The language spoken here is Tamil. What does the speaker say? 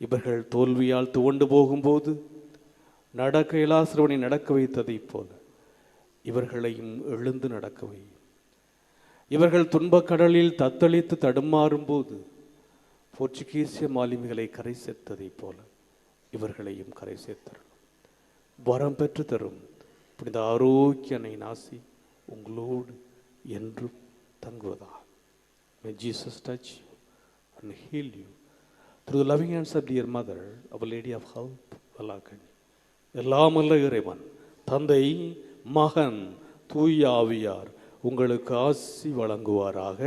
இவர்கள் தோல்வியால் துவண்டு போகும்போது நடக்க இலாசிரவனை நடக்க வைத்ததைப் போல இவர்களையும் எழுந்து நடக்க வை. இவர்கள் துன்பக் கடலில் தத்தளித்து தடுமாறும்போது போர்ச்சுகீசிய மாலுமிகளை கரை சேர்த்ததைப் போல இவர்களையும் கரை சேர்த்தரும் வரம் பெற்று தரும் புனித ஆரோக்கியனை நாசி உங்களோடு என்றும் தங்குவதா May Jesus touch you and through loving hands of dear mother our lady of help வல்லாக்கள் எல்லாமல்ல இறைவன் தந்தை மகன் தூய் ஆவியார் உங்களுக்கு ஆசி வழங்குவாராக